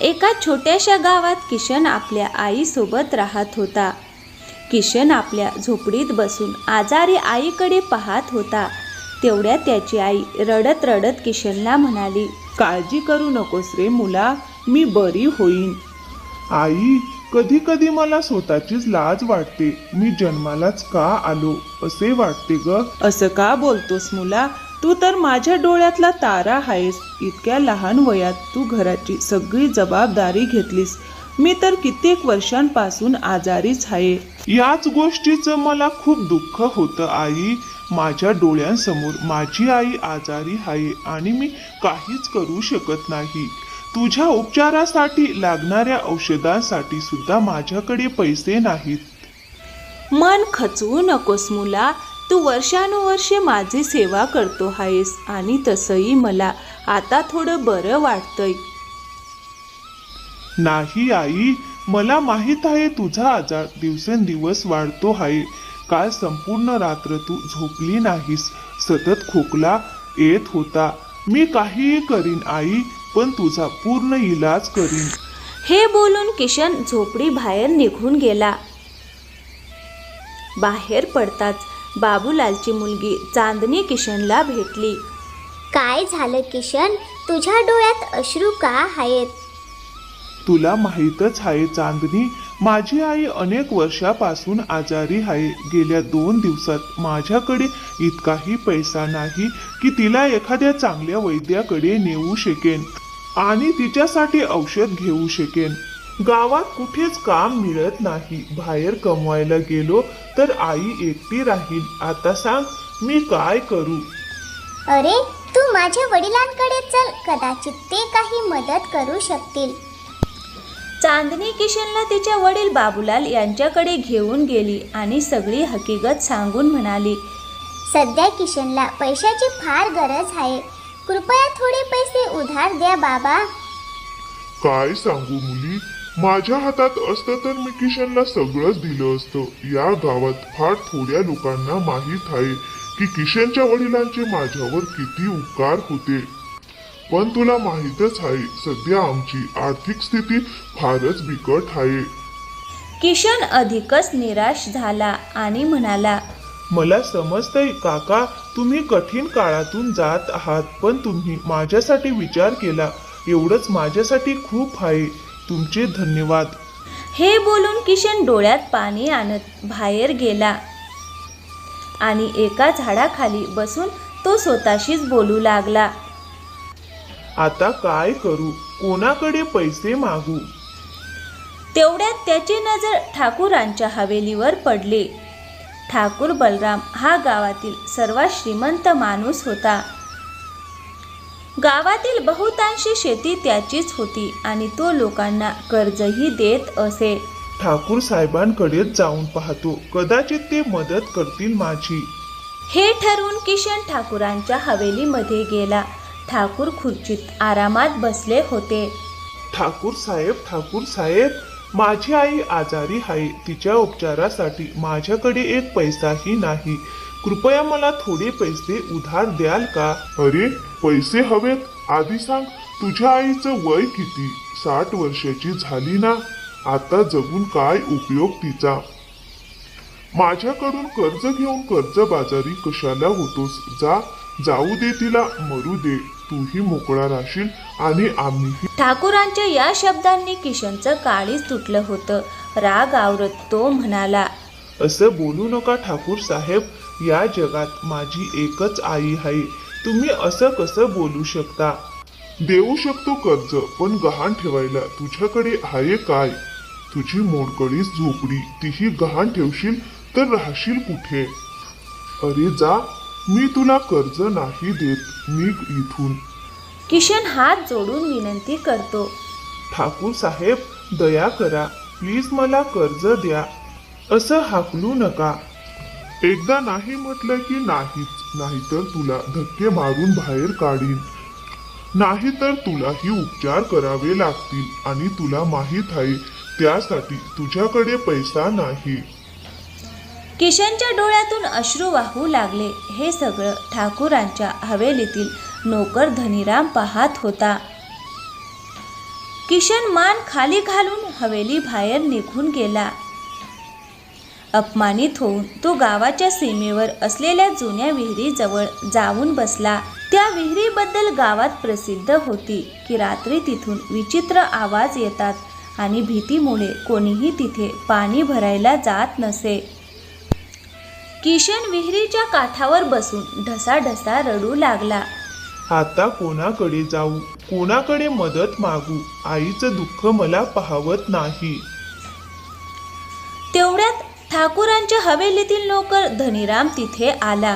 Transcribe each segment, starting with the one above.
एका छोट्याशा गावात किशन आपल्या आईसोबत राहत होता. किशन आपल्या झोपडीत बसून आजारी आईकडे पाहत होता. तेवढ्यात त्याची आई रडत रडत किशनला म्हणाली काळजी करू नकोस रे मुला मी बरी होईन. आई कधी कधी मला स्वतःचीच लाज वाटते. मी जन्मालाच का आलो? असे वाटते ग. असं का बोलतोस मुला? तू तर माझ्या डोळ्यातला तारा आहेस. इतक्या लहान वयात तू घराची सगळी जबाबदारी घेतलीस. मी तर कित्येक वर्षांपासून आजारीच आहे. याच गोष्टीचं मला खूप दुःख होतं आई. माझ्या डोळ्यांसमोर माझी आई आजारी आहे आणि मी काहीच करू शकत नाही. तुझ्या उपचारासाठी लागणाऱ्या औषधांसाठी सुद्धा माझ्याकडे पैसे नाहीत. मन खचवू नकोस मुला. तू वर्षानुवर्षे माझी सेवा करतो आहेस आणि तसंही मला आता थोडं बरं वाटतंय. नाही आई. मला माहीत आहे तुझा आजार दिवसेंदिवस वाढतो आहे. काल संपूर्ण रात्र तू झोपली नाहीस. सतत खोकला येत होता. मी काहीही करीन आई पण तुझा पूर्ण इलाज करीन. हे बोलून किशन झोपडी बाहेर निघून गेला. बाहेर पडताच बाबूलालची मुलगी चांदणी किशनला भेटली. काय झालं किशन? तुझ्या डोळ्यात अश्रू का आहेत? तुला माहीतच आहे चांदणी माझी आई अनेक वर्षापासून आजारी आहे. गेल्या दोन दिवसात माझ्याकडे इतकाही पैसा नाही की तिला एखाद्या चांगल्या वैद्याकडे नेऊ शकेन आणि तिच्यासाठी औषध घेऊ शकेन. गावात कुठेच काम मिळत नाही. बाहेर कमवायला गेलो तर आई एकटी राहील. आता सांग मी काय करू? अरे तू माझ्या वडिलांकडे चल. कदाचित ते काही मदत करू शकतील. चांदणी किशनला तिच्या वडील बाबूलाल यांच्याकडे घेऊन गेली आणि सगळी हकीकत सांगून म्हणाली सध्या किशनला पैशाची फार गरज आहे. कृपया थोडे पैसे उधार द्या बाबा. काय सांगू मुली? माझ्या हातात असतं तर मी किशनला सगळंच दिलं असतं. या गावात फार थोड्या लोकांना माहीत आहे की किशनच्या वडिलांचे माझ्यावर किती उपकार होते. पण तुला माहीतच आहे सध्या आमची आर्थिक स्थिती फारच बिकट आहे. किशन अधिकच निराश झाला आणि म्हणाला मला समजतंय काका तुम्ही कठीण काळातून जात आहात पण तुम्ही माझ्यासाठी विचार केला. एवढंच माझ्यासाठी खूप आहे. तुमचे धन्यवाद. हे बोलून किशन डोळ्यात पाणी आणत बाहेर गेला. आणि एका झाडाखाली बसून तो स्वतःशीच बोलू लागला. आता काय करू? कोणाकडे पैसे मागू? तेवढ्यात त्याची नजर ठाकूरांच्या हवेलीवर पडली. ठाकूर बलराम हा गावातील सर्वात श्रीमंत माणूस होता. गावातील बहुतांशी शेती त्याचीच होती आणि तो लोकांना कर्जही देत असे. ठाकूर साहेबांकडेच जाऊन पाहतो. कदाचित ते मदत करतील माझी. हे ठरवून किशन ठाकूरांच्या हवेलीमध्ये गेला. ठाकूर खुर्चीत आरामात बसले होते. ठाकूर साहेब ठाकूर साहेब माझी आई आजारी आहे. तिच्या उपचारासाठी माझ्याकडे एक पैसाही नाही. कृपया मला थोडे पैसे उधार द्याल का? अरे पैसे हवेत. आधी सांग तुझ्या आईचं वय किती? साठ वर्षाची झाली ना? आता जगून काय उपयोग तिचा? माझ्याकडून कर्ज घेऊन कर्जबाजारी कशाला होतोस? जा जाऊ दे तिला मरू दे. तूही मोकळा राहशील आणि आम्हीही ठाकूरांच्या या शब्दांनी किशनचं काळीच तुटलं होतं. राग आवरत तो म्हणाला असं बोलू नका ठाकूर साहेब. या जगात माझी एकच आई आहे. तुम्ही असं कसं बोलू शकता? देऊ शकतो कर्ज पण गहाण ठेवायला तुझ्याकडे आहे काय? तुझी मोडकळीच झोपडी तीही गहाण ठेवशील तर राहशील कुठे? अरे जा मी तुला कर्ज नाही देत निघ इथून. किशन हात जोडून विनंती करतो. ठाकूर साहेब दया करा. प्लीज मला कर्ज द्या. असं हाकलू नका. एकदा नाही म्हटलं की नाहीच नाहीतर तुला धक्के मारून बाहेर काढीन. नाहीतर तुलाही उपचार करावे लागतील आणि तुला माहीत आहे त्यासाठी तुझ्याकडे पैसा नाही. किशनच्या डोळ्यातून अश्रू वाहू लागले. हे सगळं ठाकूरांच्या हवेलीतील नोकर धनीराम पाहत होता. किशन मान खाली घालून हवेली बाहेर निघून गेला. अपमानित होऊन तो गावाच्या सीमेवर असलेल्या जुन्या विहिरीजवळ जाऊन बसला. त्या विहिरीबद्दल गावात प्रसिद्ध होती की रात्री तिथून विचित्र आवाज येतात आणि भीतीमुळे कोणीही तिथे पाणी भरायला जात नसे. किशन विहिरीच्या काठावर बसून ढसाढसा रडू लागला. आता कोणाकडे जाऊ? कोणाकडे मदत मागू? आईचं दुःख मला पाहवत नाही. ठाकूरांच्या हवेलीतील नोकर धनीराम तिथे आला.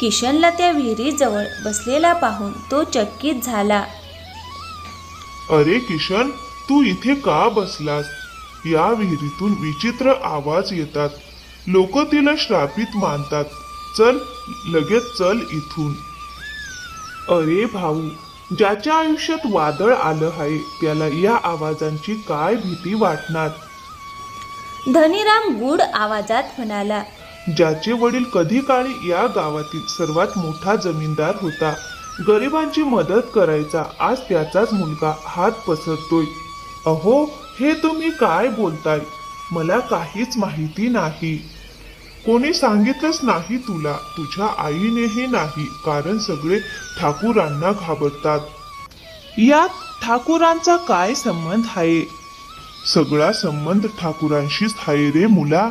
किशनला त्या विहिरीजवळ बसलेला पाहून तो चकित झाला. अरे किशन तू इथे का बसलास? या विहिरीतून विचित्र आवाज येतात. लोक तिला श्रापित मानतात. चल लगेच चल इथून. अरे भाऊ ज्याच्या आयुष्यात वादळ आलं आहे त्याला या आवाजांची काय भीती वाटणार? धनीराम गुड आवाजात म्हणाला ज्याचे वडील कधी काळी या गावातील सर्वात मोठा जमीनदार होता. गरिबांची मदत करायचा आज त्याचाच मुलगा हात पसरतोय. अहो हे तुम्ही काय बोलताय? मला काहीच माहिती नाही. कोणी सांगितलंच नाही तुला तुझ्या आईनेही नाही कारण सगळे ठाकूरांना घाबरतात. यात ठाकूरांचा काय संबंध आहे? सगळा संबंध ठाकूरांशीच आहे रे मुला.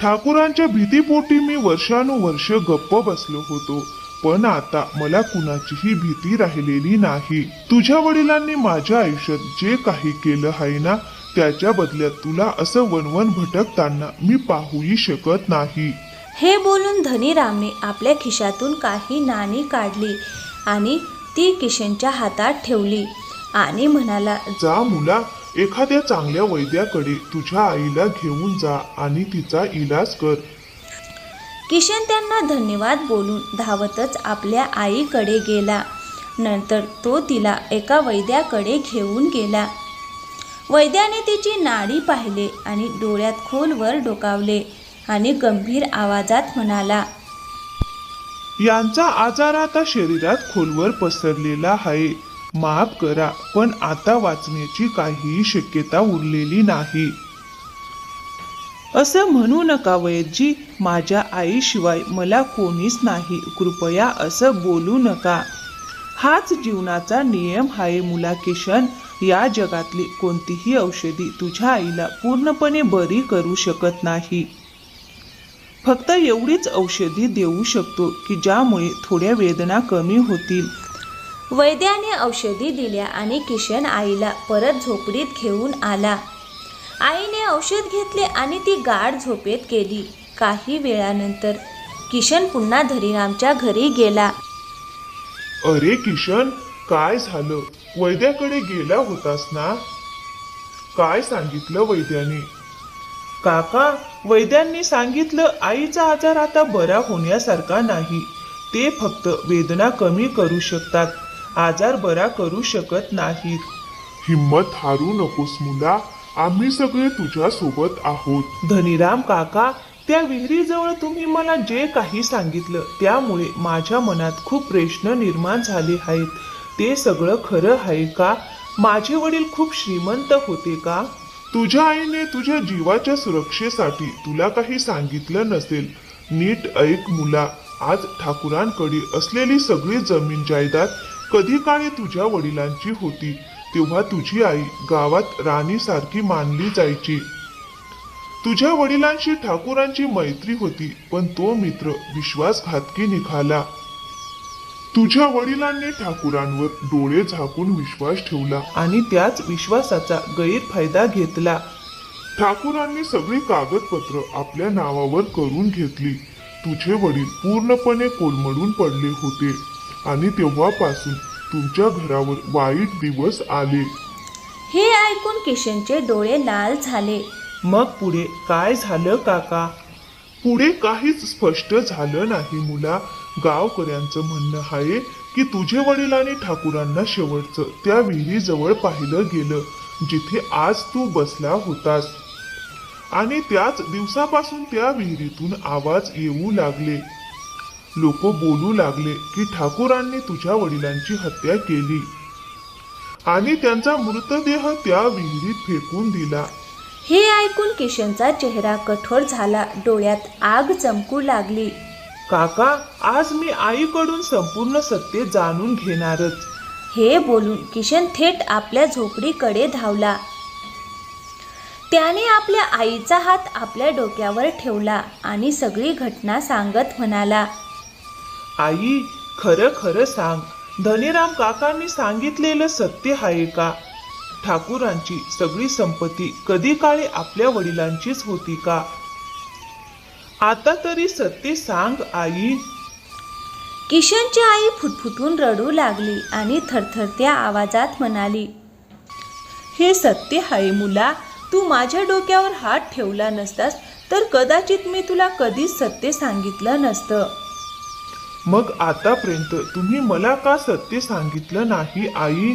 ठाकूरांच्या भीतीपोटी मी वर्षानुवर्ष गप्प बसलो होतो पण आता मला कुणाचीही भीती राहिलेली नाही. तुझ्या वडिलांनी माझ्या आयुष्यात जे काही केलं आहे ना त्याच्या बदल्यात तुला असं वनवन भटकताना मी पाहूही शकत नाही. हे बोलून धनीरामने आपल्या खिशातून काही नाणी काढली आणि ती किशनच्या हातात ठेवली आणि म्हणाला जा मुला एखाद्या चांगल्या वैद्याकडे तुझ्या आईला घेऊन जा आणि तिचा इलाज कर. किशन त्यांना धन्यवाद बोलून धावतच आपल्या आईकडे गेला. नंतर तो तिला एका वैद्याकडे घेऊन गेला. वैद्याने तिची नाडी पाहिले आणि डोळ्यात खोलवर डोकावले आणि गंभीर आवाजात म्हणाला यांचा आजार आता शरीरात खोलवर पसरलेला आहे. माफ करा पण आता वाचण्याची काहीही शक्यता उरलेली नाही. असं म्हणू नका वैद्यजी माझ्या आईशिवाय मला कोणीच नाही. कृपया असं बोलू नका. हाच जीवनाचा नियम आहे मुला किशन या जगातली कोणतीही औषधी तुझ्या आईला पूर्णपणे बरी करू शकत नाही. फक्त एवढीच औषधी देऊ शकतो की ज्यामुळे थोड्या वेदना कमी होतील. वैद्याने औषधी दिल्या आणि किशन आईला परत झोपडीत घेऊन आला. आईने औषध घेतले आणि ती गाढ झोपेत गेली. काही वेळानंतर किशन पुन्हा धरीरामच्या घरी गेला. अरे किशन काय झालं? वैद्याकडे गेला होतास ना? काय सांगितलं वैद्याने? काका वैद्यांनी सांगितलं आईचा आजार आता बरा होण्यासारखा नाही. ते फक्त वेदना कमी करू शकतात. आजार बरा करू शकत नाहीत. हिम्मत हारू नकोस मुला आम्ही सगळे तुझ्या सोबत आहोत. धनीराम काका त्या विहिरीजवळ तुम्ही मला जे काही सांगितलं त्यामुळे माझ्या मनात खूप प्रश्न निर्माण झाले आहेत. ते सगळं खरं आहे का? माझे वडील खूप श्रीमंत होते का? तुझ्या आईने तुझ्या जीवाच्या सुरक्षेसाठी तुला काही सांगितलं नसेल. नीट ऐक मुला आज ठाकूरांकडे असलेली सगळी जमीन जायदाद कधी काळी तुझ्या वडिलांची होती तेव्हा तुझी आई गावात राणीसारखी मानली जायची. तुझ्या वडिलांशी ठाकूरांची मैत्री होती पण तो मित्र विश्वासघातकी निघाला. तुझ्या वडिलांनी ठाकूरांवर डोळे झाकून विश्वास ठेवला आणि त्याच विश्वासाचा गैरफायदा घेतला. ठाकूरांनी सगळी कागदपत्र आपल्या नावावर करून घेतली. तुझे वडील पूर्णपणे कोलमडून पडले होते. आणि तेव्हापासून तुमच्या घरावर वाईट दिवस आले. हे ऐकून किशनचे डोळे लाल झाले. मग पुढे काय झालं काका? पुढे काहीच स्पष्ट झालं नाही मुला. गावकऱ्यांचं म्हणणं आहे की तुझे वडील आणि ठाकूरांना शेवटचं त्या विहिरीजवळ पाहिलं गेलं जिथे आज तू बसला होतास. आणि त्याच दिवसापासून त्या विहिरीतून आवाज येऊ लागले. लोक बोलू लागले की ठाकूरांनी तुझ्या वडिलांची हत्या केली. आणि त्यांचा मृतदेह त्या विहिरीत फेकून दिला. हे ऐकून किशनचा चेहरा कठोर झाला. डोळ्यात आग चमकू लागली. काका आज मी आईकडून संपूर्ण सत्य जाणून घेणारच. हे बोलून किशन थेट आपल्या झोपडीकडे धावला. त्याने आपल्या आईचा हात आपल्या डोक्यावर ठेवला आणि सगळी घटना सांगत म्हणाला आई खरं खरं सांग. धनीराम काकांनी सांगितलेलं सत्य आहे का? ठाकूरांची सगळी संपत्ती कधी काळी आपल्या वडिलांचीच होती का? आता तरी सत्य सांग आई. किशनची आई फुटफुटून रडू लागली आणि थरथरत्या आवाजात म्हणाली हे सत्य आहे मुला तू माझ्या डोक्यावर हात ठेवला नसतास तर कदाचित मी तुला कधीच सत्य सांगितलं नसतं. मग आतापर्यंत तुम्ही मला का सत्य सांगितलं नाही आई?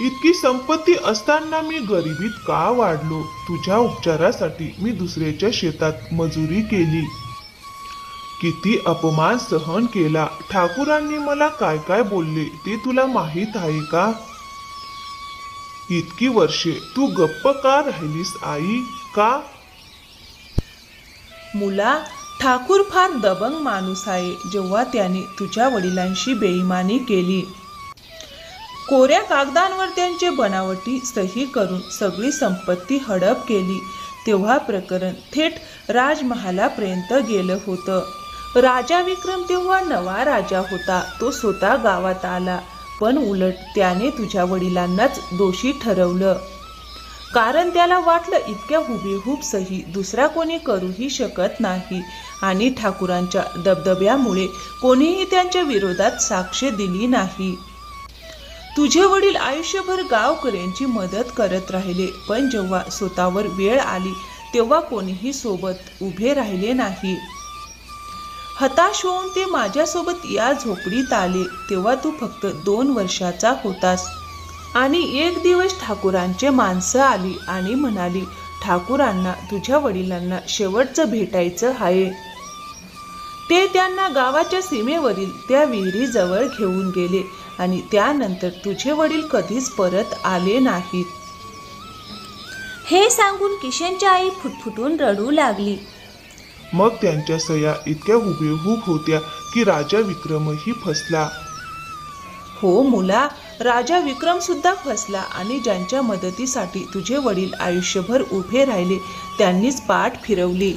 इतकी संपत्ती असताना मी गरिबीत का वाढलो? तुझ्या उपचारासाठी मी दुसऱ्याच्या शेतात मजुरी केली. किती अपमान सहन केला. ठाकूरांनी मला काय काय बोलले ते तुला माहीत आहे का? इतकी वर्षे तू गप्प का राहिलीस आई? का? मुला ठाकूर फार दबंग माणूस आहे जेव्हा त्याने तुझ्या वडिलांशी बेईमानी केली. कोऱ्या कागदांवर त्यांचे बनावटी सही करून सगळी संपत्ती हडप केली. तेव्हा प्रकरण थेट राजमहालापर्यंत गेलं होतं. राजा विक्रम तेव्हा नवा राजा होता. तो स्वतः गावात आला. पण उलट त्याने तुझ्या वडिलांनाच दोषी ठरवलं. कारण त्याला वाटलं इतक्या हुबेहूब सही दुसरा कोणी करूही शकत नाही. आणि ठाकूरांच्या दबदब्यामुळे कोणीही त्यांच्या विरोधात साक्ष दिली नाही. तुझे वडील आयुष्यभर गावकऱ्यांची मदत करत राहिले पण जेव्हा स्वतःवर वेळ आली तेव्हा कोणीही सोबत उभे राहिले नाही. हताश होऊन ते माझ्यासोबत या झोपडीत आले तेव्हा तू फक्त दोन वर्षाचा होतास. आणि एक दिवस ठाकूरांचे माणसं आली आणि म्हणाली ठाकूरांना तुझ्या वडिलांना शेवटचं भेटायचं आहे ते त्यांना गावाच्या सीमेवरील त्या विहिरीजवळ घेऊन गेले आणि त्यानंतर तुझे वडील कधीच परत आले नाहीत. हे सांगून किशनची आई फुटफुटून रडू लागली. मग त्यांच्या सया इतक्या हुबेहूब होत्या की राजा विक्रमही फसला. हो मुला राजा विक्रम सुद्धा फसला आणि ज्यांच्या मदतीसाठी तुझे वडील आयुष्यभर उभे राहिले त्यांनीच पाठ फिरवली.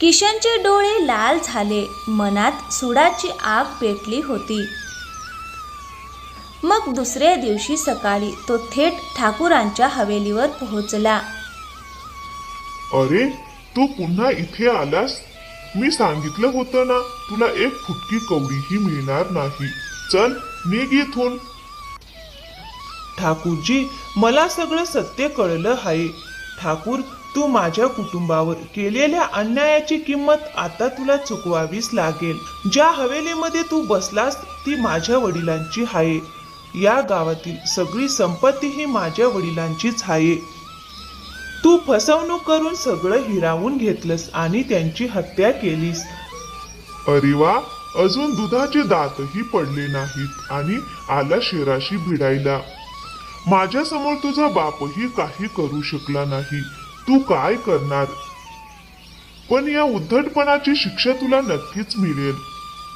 किशनचे डोळे लाल झाले मनात सुडाची आग पेटली होती. मग दुसऱ्या दिवशी सकाळी तो थेट ठाकूरांच्या हवेलीवर पोहोचला. अरे तू पुन्हा इथे आलास? मी सांगितलं होतं ना तुला एक फुटकी कवडीही मिळणार नाही. चल निघ इथून. ठाकूरजी मला सगळं सत्य कळलं आहे. ठाकूर तू माझ्या कुटुंबावर केलेल्या अन्यायाची किंमत आता तुला चुकवावीच लागेल. ज्या हवेलीमध्ये तू बसलास ती माझ्या वडिलांची आहे. या गावातील सगळी संपत्ती ही माझ्या वडिलांचीच आहे. तू फसवणूक करून सगळं हिरावून घेतलंस आणि त्यांची हत्या केलीस. अरे वा अजून दुधाचे दातही पडले नाहीत आणि आला शेराशी भिडायला. माझ्यासमोर तुझा बापही काही करू शकला नाही. तू काय करणार? पण या उद्धटपणाची शिक्षा तुला नक्कीच मिळेल.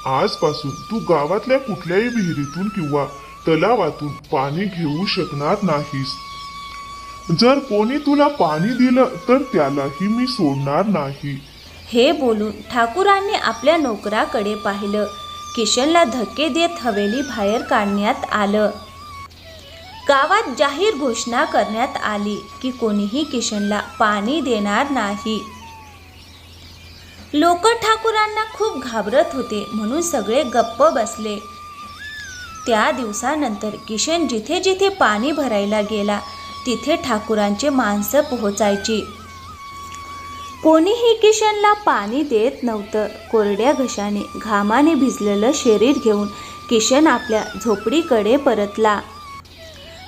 आजपासून तू गावातल्या कुठल्याही विहिरीतून किंवा तलावातून पाणी घेऊ शकणार नाहीस. जर कोणी तुला पाणी दिलं तर त्यालाही मी सोडणार नाही. हे बोलून ठाकूरांनी आपल्या नोकराकडे पाहिलं. किशनला धक्के देत हवेली बाहेर काढण्यात आलं. गावात जाहीर घोषणा करण्यात आली की कोणीही किशनला पाणी देणार नाही. लोक ठाकूरांना खूप घाबरत होते म्हणून सगळे गप्प बसले. त्या दिवसानंतर किशन जिथे जिथे पाणी भरायला गेला तिथे ठाकूरांचे माणसं पोहोचायची. कोणीही किशनला पाणी देत नव्हतं. कोरड्या घशाने घामाने भिजलेलं शरीर घेऊन किशन आपल्या झोपडीकडे परतला.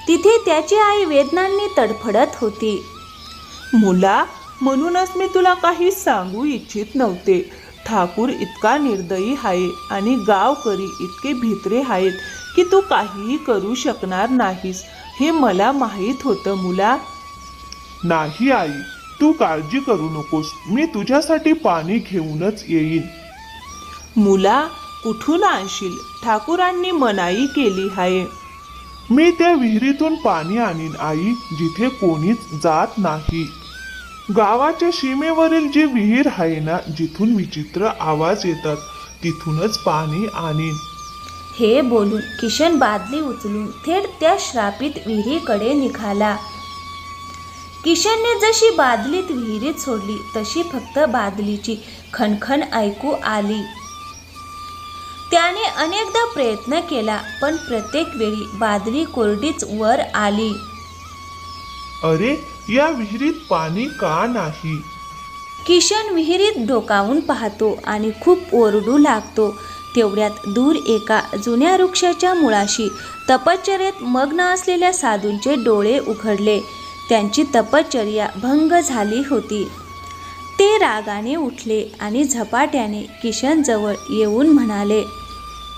तिथे त्याची आई वेदनांनी तडफडत होती. मुला म्हणूनच मी तुला काही सांगू इच्छित नव्हते. ठाकूर इतका निर्दयी आहे आणि गावकरी इतके भित्रे आहेत की तू काहीही करू शकणार नाहीस. हे मला माहीत होतं मुला. नाही आई तू काळजी करू नकोस. मी तुझ्यासाठी पाणी घेऊनच येईन. मुला कुठून आणशील? ठाकूरांनी मनाई केली आहे. मी त्या विहिरीतून पाणी आणीन आई जिथे कोणीच जात नाही. गावाच्या सीमेवरील जी विहीर आहे ना जिथून विचित्र आवाज येतात तिथूनच पाणी आणीन. हे बोलून किशन बादली उचलून थेट त्या श्रापित विहिरीकडे निघाला. किशनने जशी बादलीत विहिरीत सोडली तशी फक्त बादलीची खणखण ऐकू आली. त्याने अनेकदा प्रयत्न केला पण प्रत्येक वेळी बादली कोरडीच वर आली. अरे या विहिरीत पाणी का नाही? किशन विहिरीत डोकावून पाहतो आणि खूप ओरडू लागतो. तेवढ्यात दूर एका जुन्या वृक्षाच्या मुळाशी तपश्चर्येत मग्न असलेल्या साधूंचे डोळे उघडले. त्यांची तपश्चर्या भंग झाली होती. ते रागाने उठले आणि झपाट्याने किशनजवळ येऊन म्हणाले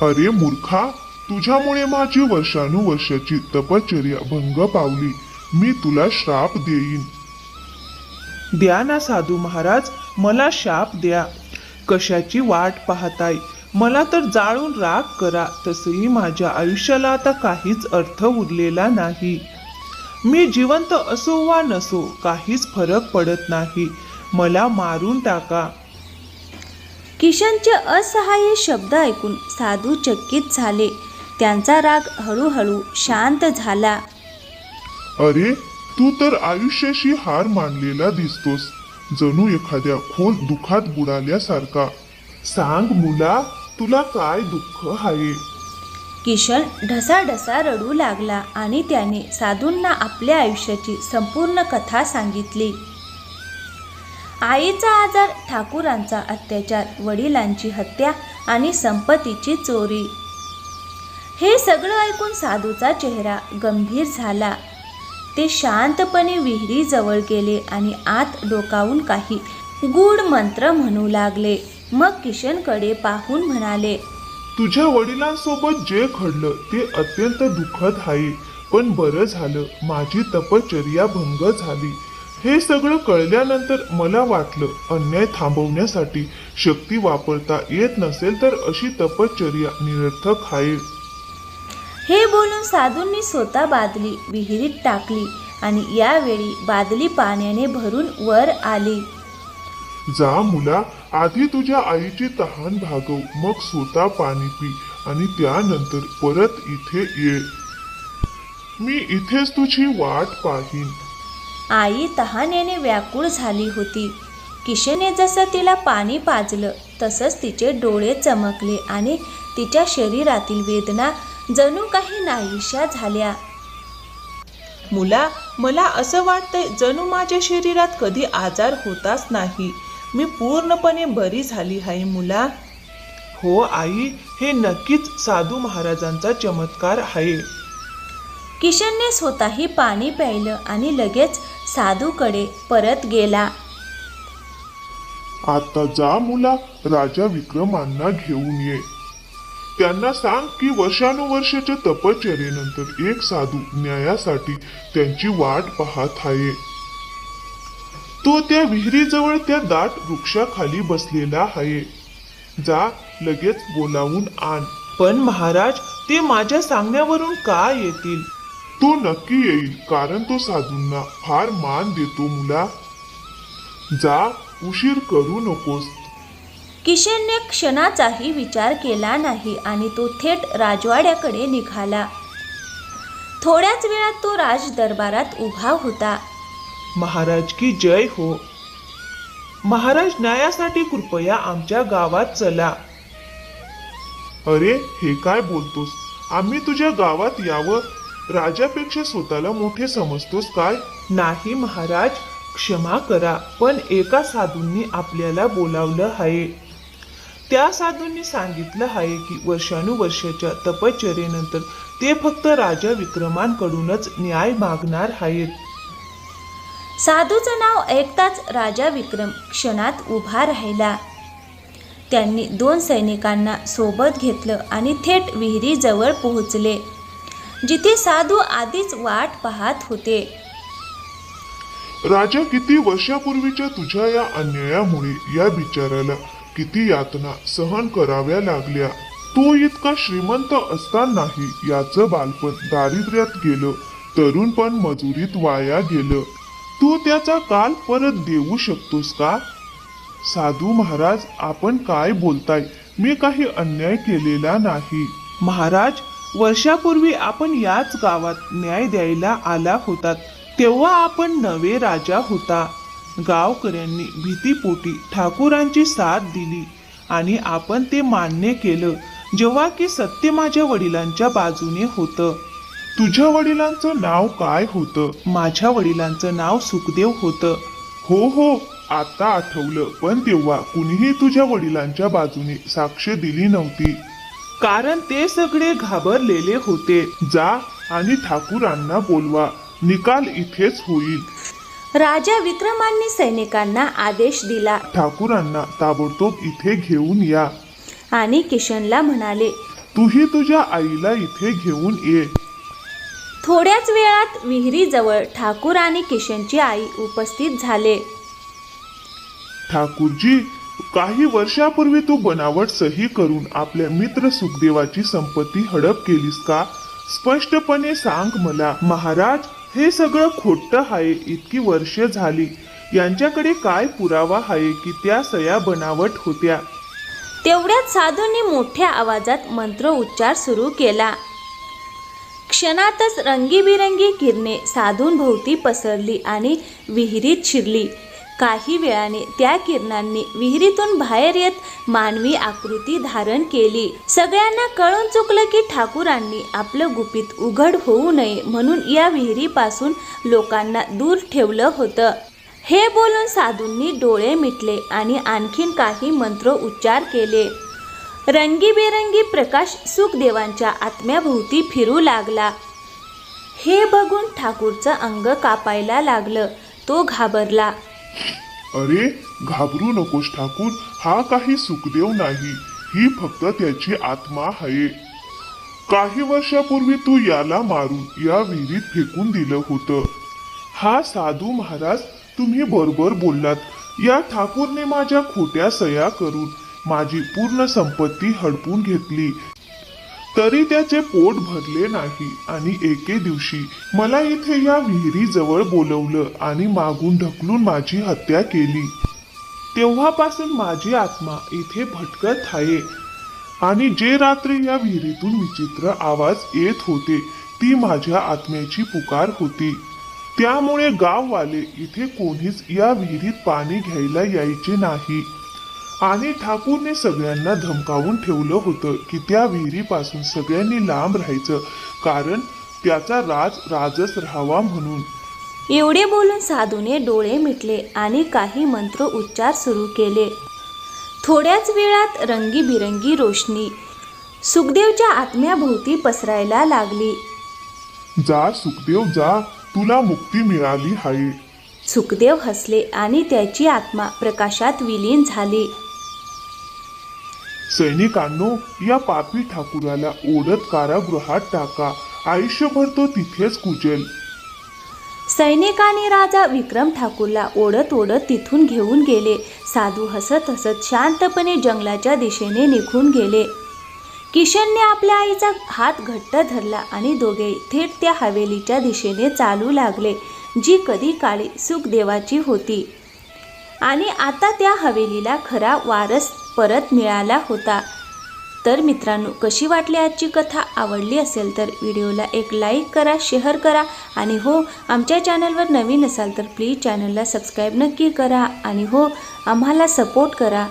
अरे मूर्खा तुझ्यामुळे माझी वर्षानुवर्षाची तपश्चर्या भंग पावली. मी तुला श्राप देईन. द्या ना साधू महाराज मला शाप द्या. कशाची वाट पाहताय? मला तर जाळून राग करा. तसंही माझ्या आयुष्याला आता काहीच अर्थ उरलेला नाही. मी जिवंत असो वा नसो काहीच फरक पडत नाही. मला मारून टाका. किशनचे असहाय्य शब्द ऐकून साधू चकित झाले. त्यांचा राग हळूहळू शांत झाला. अरे तू तर आयुष्याशी हार मानलेला दिसतोस. जणू एखाद्या खोल दुखात बुडाल्यासारखा. सांग मुला तुला काय दुःख आहे? किशन ढसाढसा रडू लागला आणि त्याने साधूंना आपल्या आयुष्याची संपूर्ण कथा सांगितली. आईचा आजार ठाकूरांचा अत्याचार वडिलांची हत्या आणि संपत्तीची चोरी. हे सगळं ऐकून साधूचा चेहरा गंभीर झाला. ते शांतपणे विहिरीजवळ गेले आणि आत डोकावून काही गूढ मंत्र म्हणू लागले. मग किशनकडे पाहून म्हणाले तुझ्या वडिलांसोबत जे घडलं ते अत्यंत दुःखद आहे. पण बरं झालं. माझी तपश्चर्या भंग झाली. हे सगळं कळल्यानंतर मला वाटलं अन्याय थांबवण्यासाठी शक्ती वापरता येत नसेल तर अशी तपश्चर्या निरर्थक आहे. हे बोलून साधूंनी स्वतः बादली विहिरीत टाकली आणि यावेळी बादली पाण्याने भरून वर आली. जा मुला आधी तुझ्या आईची तहान भागव मग स्वतः पाणी पी आणि त्यानंतर परत इथे ये. मी इथेच तुझी वाट पाहीन. आई तहानेने व्याकुळ झाली होती. किशने जसं तिला पाणी पाजलं तसंच तिचे डोळे चमकले आणि तिच्या शरीरातील वेदना जणू काही नाहीशा झाल्या. मुला मला असं वाटतंय जणू माझ्या शरीरात कधी आजार होताच नाही. मी पूर्णपणे बरी झाली आहे मुला. हो आई हे नक्कीच साधू महाराजांचा चमत्कार आहे. किशनने स्वतःही पाणी प्यायलं आणि लगेच साधूकडे परत गेला. आता जा मुला राजा विक्रमांना घेऊन ये. त्यांना सांग की वर्षानुवर्षाच्या तपश्चर्येनंतर एक साधू न्यायासाठी त्यांची वाट पाहत आहे. तो त्या विहिरीजवळ त्या दाट वृक्षाखाली बसलेला आहे. जा लगेच बोलावून आण. पण महाराज ते माझ्या सांगण्यावरून का येतील? तो नक्की येईल कारण तो साधूंना फार मान देतो मुला. जा उशीर करू नकोस. किशनने क्षणाचाही विचार केला नाही आणि तो थेट राजवाड्याकडे निघाला. थोड्याच वेळात तो राज दरबारात उभा होता. महाराज की जय हो. महाराज न्यायासाठी कृपया आमच्या गावात चला. अरे हे काय बोलतोस? आम्ही तुझ्या गावात यावं. राजापेक्षा स्वतःला मोठे समजतोस काय? नाही महाराज. क्षमा करा पण एका साधूंनी आपल्याला बोलावलं आहे. त्या साधूंनी सांगितलं आहे की वर्षानुवर्षाच्या तपश्चर्येनंतर ते फक्त राजा विक्रमांकडूनच न्याय मागणार आहेत. साधूचं नाव ऐकताच राजा विक्रम क्षणात उभा राहिला. त्यांनी दोन सैनिकांना सोबत घेतलं आणि थेट विहिरीजवळ पोहोचले. जिथे साधू आधीच वाट पाहत होते. राजा किती वर्षापूर्वीच्या तुझ्या या अन्यायामुळे या बिचाराला किती यातना सहन कराव्या लागल्या. तो इतका श्रीमंत असतानाही याचं बालपण दारिद्र्यात गेलं तरुण पण मजुरीत वाया गेलं. तू त्याचा काल परत देऊ शकतोस का? साधू महाराज आपण काय बोलताय? मी काही अन्याय केलेला नाही. महाराज वर्षापूर्वी आपण याच गावात न्याय द्यायला आला होतात तेव्हा आपण नवे राजा होता. गावकऱ्यांनी भीतीपोटी ठाकूरांची साथ दिली आणि आपण ते मान्य केलं जेव्हा की सत्य माझ्या वडिलांच्या बाजूने होतं. तुझ्या वडिलांचं नाव काय होतं? माझ्या वडिलांचं नाव सुखदेव होतं. हो हो आता आठवलं पण तेव्हा कुणीही तुझ्या वडिलांच्या बाजूने साक्ष दिली नव्हती. कारण ते सगळे घाबरलेले होते. जा आणि ठाकूरांना बोलवा. निकाल इथेच होईल. राजा विक्रमांनी सैनिकांना आदेश दिला. ठाकूरांना ताबडतोब इथे घेऊन या. आणि किशनला म्हणाले तूही तुझ्या आईला इथे घेऊन ये. थोड्याच वेळात विहिरीजवळ ठाकूर आणि किशनची आई उपस्थित झाले. ठाकूरजी काही वर्षापूर्वी तू बनावट सही करून आपल्या मित्र सुखदेवाची संपत्ती हडप केलीस का? स्पष्टपणे सांग मला महाराज हे सगळं खोटं आहे इतकी वर्ष झाली. यांच्याकडे काय पुरावा आहे की त्या सया बनावट होत्या? तेवढ्यात साधूंनी मोठ्या आवाजात मंत्र उच्चार सुरू केला. क्षणातच रंगीबिरंगी किरणे साधूंभोवती पसरली आणि विहिरीत शिरली. काही वेळाने त्या किरणांनी विहिरीतून बाहेर येत मानवी आकृती धारण केली. सगळ्यांना कळून चुकलं की ठाकूरांनी आपलं गुपित उघड होऊ नये म्हणून या विहिरीपासून लोकांना दूर ठेवलं होतं. हे बोलून साधूंनी डोळे मिटले आणि आणखीन काही मंत्र उच्चार केले. रंगीबेरंगी प्रकाश सुखदेवांच्या आत्म्याभोवती फिरू लागला. हे बघून ठाकूरचं अंग कापायला लागलं. तो घाबरला. अरे घाबरू नकोस ठाकूर हा काही सुखदेव नाही. ही फक्त त्याची आत्मा आहे. काही वर्षापूर्वी तू याला मारून या विहिरीत फेकून दिलं होतं. हा साधू महाराज तुम्ही बरोबर बोललात. या ठाकूरने माझ्या खोट्या सया करून माझी पूर्ण संपत्ती हडपून घेतली. तरी त्याचे पोट भरले नाही. आणि एके दिवशी मला इथे या विहिरीजवळ बोलवलं आणि मागून ढकलून माझी हत्या केली. तेव्हापासून माझी आत्मा इथे भटकत आहे. आणि जे रात्री या विहिरीतून विचित्र आवाज येत होते ती माझ्या आत्म्याची पुकार होती. त्यामुळे गाववाले इथे कोणीच या विहिरीत पाणी घ्यायला यायचे नाही. आणि ठाकूरने सगळ्यांना धमकावून ठेवलं होतं की त्या विहिरीपासून सगळ्यांनी लांब राहायचं कारण त्याचा राज राजच राहावा म्हणून. एवढे बोलून साधूने डोळे मिटले आणि काही मंत्र उच्चार सुरू केले. थोड्याच वेळात रंगीबिरंगी रोशनी सुखदेवच्या आत्म्याभोवती पसरायला लागली. जा सुखदेव जा तुला मुक्ती मिळाली आहे सुखदेव हसले आणि त्याची आत्मा प्रकाशात विलीन झाली. सैनिकांनो या पापी ठाकुराला ओढत कारागृहात टाका. आयुष्यभर तो तिथेच कुजेल. सैनिकांनी राजा विक्रम ठाकूरला ओढत ओढत तिथून घेऊन गेले. साधू हसत हसत शांतपणे जंगलाच्या दिशेने निघून गेले. किशनने आपल्या आईचा हात घट्ट धरला आणि दोघे थेट त्या हवेलीच्या दिशेने चालू लागले जी कधी काळी सुखदेवाची होती. आणि आता त्या हवेलीला खरा वारस परत मिळाला होता. तर मित्रांनो कशी वाटली आजची कथा? आवडली असेल तर व्हिडिओला एक लाईक करा शेअर करा आणि हो आमच्या चॅनलवर नवीन असाल तर प्लीज चॅनलला सबस्क्राईब नक्की करा आणि हो आम्हाला सपोर्ट करा.